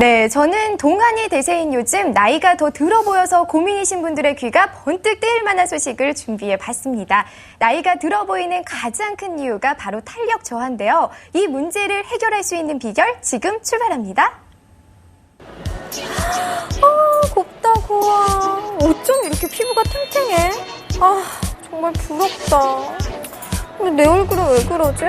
네, 저는 동안이 대세인 요즘 나이가 더 들어 보여서 고민이신 분들의 귀가 번뜩 뜨일 만한 소식을 준비해 봤습니다. 나이가 들어 보이는 가장 큰 이유가 바로 탄력 저하인데요. 이 문제를 해결할 수 있는 비결 지금 출발합니다. 아, 곱다 고와. 어쩜 이렇게 피부가 탱탱해? 아, 정말 부럽다. 근데 내 얼굴은 왜 그러지?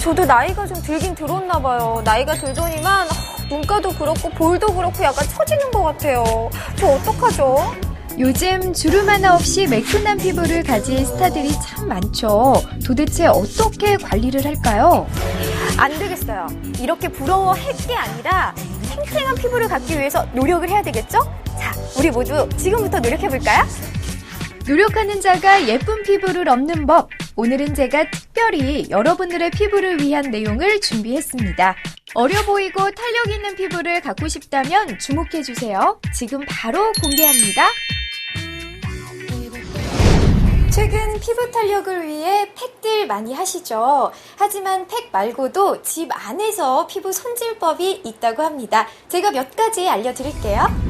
저도 나이가 좀 들긴 들었나 봐요. 나이가 들더니만 아, 눈가도 그렇고 볼도 그렇고 약간 처지는 것 같아요. 저 어떡하죠? 요즘 주름 하나 없이 매끈한 피부를 가진 스타들이 참 많죠. 도대체 어떻게 관리를 할까요? 안 되겠어요. 이렇게 부러워할 게 아니라 탱탱한 피부를 갖기 위해서 노력을 해야 되겠죠? 자, 우리 모두 지금부터 노력해볼까요? 노력하는 자가 예쁜 피부를 얻는 법. 오늘은 제가 특별히 여러분들의 피부를 위한 내용을 준비했습니다. 어려 보이고 탄력 있는 피부를 갖고 싶다면 주목해주세요. 지금 바로 공개합니다. 최근 피부 탄력을 위해 팩들 많이 하시죠. 하지만 팩 말고도 집 안에서 피부 손질법이 있다고 합니다. 제가 몇 가지 알려드릴게요.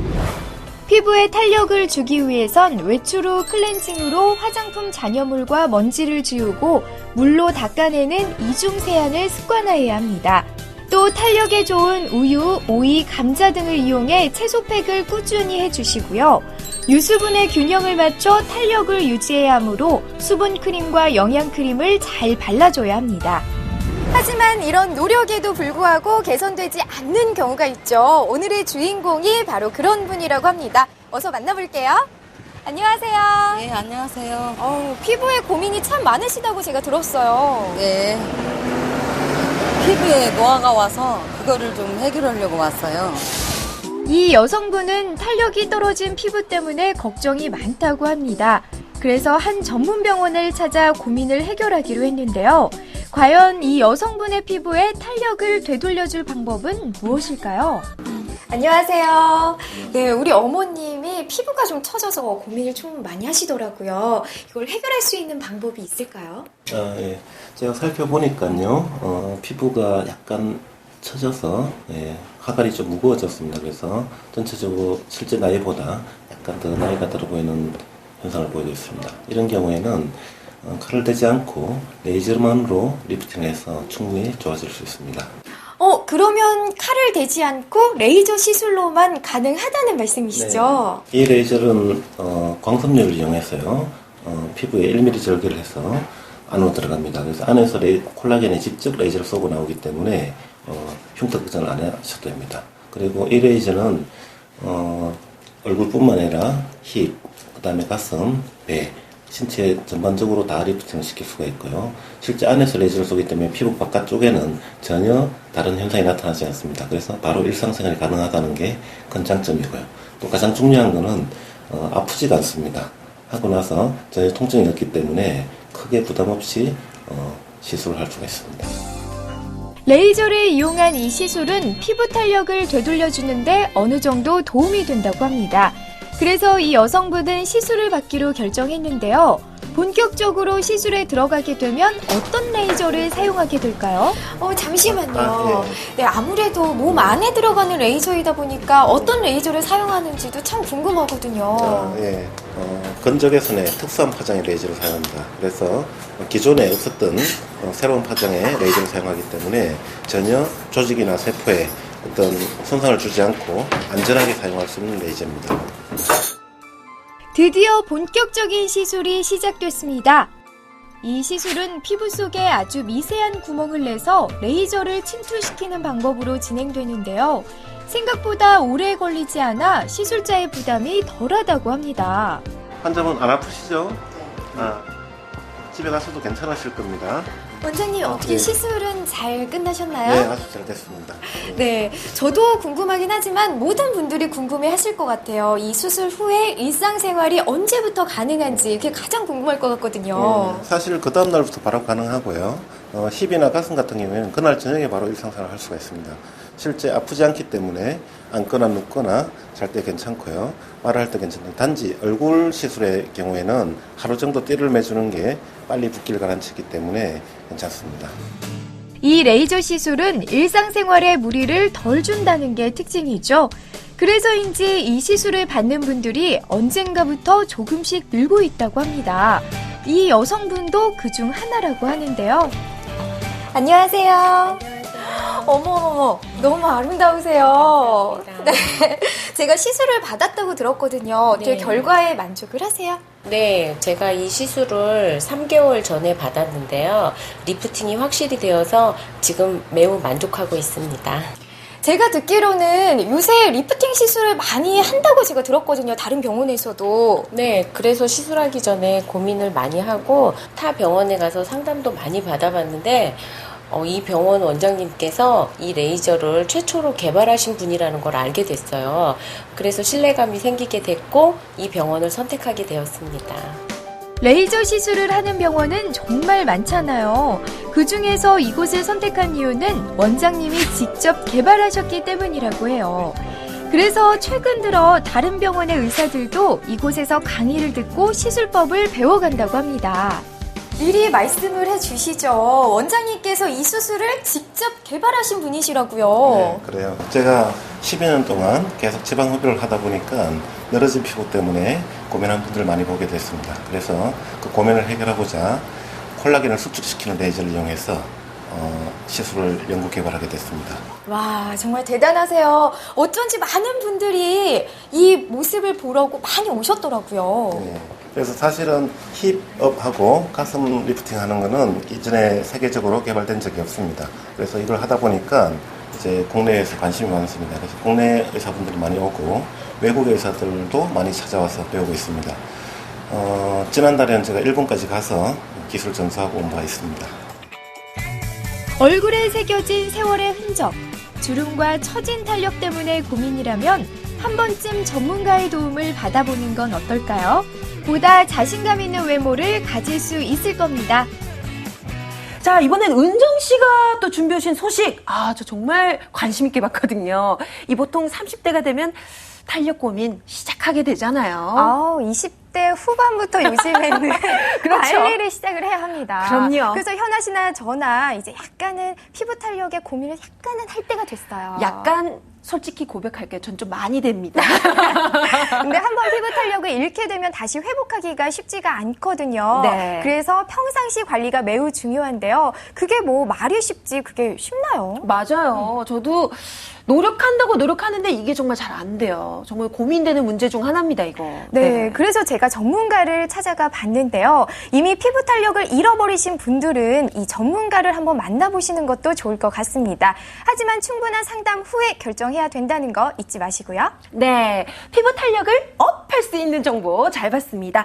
피부에 탄력을 주기 위해선 외출 후 클렌징으로 화장품 잔여물과 먼지를 지우고 물로 닦아내는 이중 세안을 습관화해야 합니다. 또 탄력에 좋은 우유, 오이, 감자 등을 이용해 채소팩을 꾸준히 해주시고요. 유수분의 균형을 맞춰 탄력을 유지해야 하므로 수분 크림과 영양 크림을 잘 발라줘야 합니다. 하지만 이런 노력에도 불구하고 개선되지 않는 경우가 있죠. 오늘의 주인공이 바로 그런 분이라고 합니다. 어서 만나볼게요. 안녕하세요. 네, 안녕하세요. 어우, 피부에 고민이 참 많으시다고 제가 들었어요. 네. 피부에 노화가 와서 그거를 좀 해결하려고 왔어요. 이 여성분은 탄력이 떨어진 피부 때문에 걱정이 많다고 합니다. 그래서 한 전문 병원을 찾아 고민을 해결하기로 했는데요. 과연 이 여성분의 피부에 탄력을 되돌려줄 방법은 무엇일까요? 안녕하세요. 네, 우리 어머님이 피부가 좀 처져서 고민을 좀 많이 하시더라고요. 이걸 해결할 수 있는 방법이 있을까요? 아, 예. 제가 살펴보니까요, 어, 피부가 약간 처져서, 예, 화관이 좀 무거워졌습니다. 그래서 전체적으로 실제 나이보다 약간 더 나이가 들어 보이는 현상을 보이고 있습니다. 이런 경우에는 어, 칼을 대지 않고 레이저만으로 리프팅을 해서 충분히 좋아질 수 있습니다. 어, 그러면 칼을 대지 않고 레이저 시술로만 가능하다는 말씀이시죠? 네. 이 레이저는 어, 광섬유를 이용해서요, 어, 피부에 1mm 절개를 해서 안으로 들어갑니다. 그래서 안에서 레이, 콜라겐에 직접 레이저를 쏘고 나오기 때문에 어, 흉터 걱정을 안 하셔도 됩니다. 그리고 이 레이저는 어, 얼굴뿐만 아니라 힙, 그 다음에 가슴, 배, 신체 전반적으로 다 리프팅을 시킬 수가 있고요. 실제 안에서 레이저를 쏘기 때문에 피부 바깥쪽에는 전혀 다른 현상이 나타나지 않습니다. 그래서 바로 일상생활이 가능하다는 게 큰 장점이고요. 또 가장 중요한 거는 어, 아프지가 않습니다. 하고 나서 전혀 통증이 없기 때문에 크게 부담 없이 어, 시술을 할 수가 있습니다. 레이저를 이용한 이 시술은 피부 탄력을 되돌려주는데 어느 정도 도움이 된다고 합니다. 그래서 이 여성분은 시술을 받기로 결정했는데요. 본격적으로 시술에 들어가게 되면 어떤 레이저를 사용하게 될까요? 어, 잠시만요. 아, 네, 아무래도 몸 안에 들어가는 레이저이다 보니까 어떤 레이저를 사용하는지도 참 궁금하거든요. 자, 예. 어, 건조개선의 특수한 파장의 레이저를 사용합니다. 그래서 기존에 없었던 어, 새로운 파장의 레이저를 사용하기 때문에 전혀 조직이나 세포에 어떤 손상을 주지 않고 안전하게 사용할 수 있는 레이저입니다. 드디어 본격적인 시술이 시작됐습니다. 이 시술은 피부 속에 아주 미세한 구멍을 내서 레이저를 침투시키는 방법으로 진행되는데요. 생각보다 오래 걸리지 않아 시술자의 부담이 덜하다고 합니다. 환자분 안 아프시죠? 아, 집에 가서도 괜찮으실 겁니다. 원장님 어떻게 네. 시술은 잘 네, 끝나셨나요? 아주 잘 됐습니다. 네, 저도 궁금하긴 하지만 모든 분들이 궁금해 하실 것 같아요. 이 수술 후에 일상생활이 언제부터 가능한지 그게 가장 궁금할 것 같거든요. 예, 사실 그 다음 날부터 바로 가능하고요. 어, 힙이나 가슴 같은 경우에는 그날 저녁에 바로 일상생활을 할 수가 있습니다. 실제 아프지 않기 때문에 앉거나 눕거나 잘 때 괜찮고요. 말을 할 때 괜찮아요. 단지 얼굴 시술의 경우에는 하루 정도 띠를 매주는 게 빨리 붓기를 가라앉히기 때문에 괜찮습니다. 이 레이저 시술은 일상생활에 무리를 덜 준다는 게 특징이죠. 그래서인지 이 시술을 받는 분들이 언젠가부터 조금씩 늘고 있다고 합니다. 이 여성분도 그 중 하나라고 하는데요. 안녕하세요. 어머머머, 너무 아름다우세요. 네. 제가 시술을 받았다고 들었거든요. 네. 결과에 만족을 하세요? 네, 제가 이 시술을 3개월 전에 받았는데요. 리프팅이 확실히 되어서 지금 매우 만족하고 있습니다. 제가 듣기로는 요새 리프팅 시술을 많이 한다고 제가 들었거든요. 다른 병원에서도. 네, 그래서 시술하기 전에 고민을 많이 하고 타 병원에 가서 상담도 많이 받아봤는데 어, 이 병원 원장님께서 이 레이저를 최초로 개발하신 분이라는 걸 알게 됐어요. 그래서 신뢰감이 생기게 됐고 이 병원을 선택하게 되었습니다. 레이저 시술을 하는 병원은 정말 많잖아요. 그 중에서 이곳을 선택한 이유는 원장님이 직접 개발하셨기 때문이라고 해요. 그래서 최근 들어 다른 병원의 의사들도 이곳에서 강의를 듣고 시술법을 배워간다고 합니다. 미리 말씀을 해주시죠. 원장님께서 이 수술을 직접 개발하신 분이시라고요. 네, 그래요. 제가 12년 동안 계속 지방 흡입을 하다 보니까 늘어진 피부 때문에 고민한 분들을 많이 보게 됐습니다. 그래서 그 고민을 해결하고자 콜라겐을 수축시키는 레이저를 이용해서 어, 시술을 연구 개발하게 됐습니다. 와, 정말 대단하세요. 어쩐지 많은 분들이 이 모습을 보려고 많이 오셨더라고요. 네. 그래서 사실은 힙업하고 가슴 리프팅 하는 거는 이전에 세계적으로 개발된 적이 없습니다. 그래서 이걸 하다 보니까 이제 국내에서 관심이 많습니다. 그래서 국내 의사분들이 많이 오고 외국 의사들도 많이 찾아와서 배우고 있습니다. 어, 지난달에는 제가 일본까지 가서 기술 전수하고 온 바 있습니다. 얼굴에 새겨진 세월의 흔적, 주름과 처진 탄력 때문에 고민이라면 한 번쯤 전문가의 도움을 받아보는 건 어떨까요? 보다 자신감 있는 외모를 가질 수 있을 겁니다. 자, 이번엔 은정 씨가 또 준비해 오신 소식. 아, 저 정말 관심 있게 봤거든요. 이 보통 30대가 되면 탄력 고민 시작하게 되잖아요. 아우, 20대 후반부터 요즘에는 그렇죠. 관리를 시작을 해야 합니다. 그럼요. 그래서 현아 씨나 저나 이제 약간은 피부 탄력에 고민을 약간은 할 때가 됐어요. 약간 솔직히 고백할게요. 전 좀 많이 됩니다. 근데 한번 피부 탄력을 잃게 되면 다시 회복하기가 쉽지가 않거든요. 네. 그래서 평상시 관리가 매우 중요한데요. 그게 뭐 말이 쉽지 그게 쉽나요? 맞아요. 저도 노력한다고 노력하는데 이게 정말 잘 안 돼요. 정말 고민되는 문제 중 하나입니다, 이거. 네, 그래서 제가 전문가를 찾아가 봤는데요. 이미 피부 탄력을 잃어버리신 분들은 이 전문가를 한번 만나보시는 것도 좋을 것 같습니다. 하지만 충분한 상담 후에 결정해야 된다는 거 잊지 마시고요. 네. 피부 탄력을 업할 수 있는 정보 잘 봤습니다.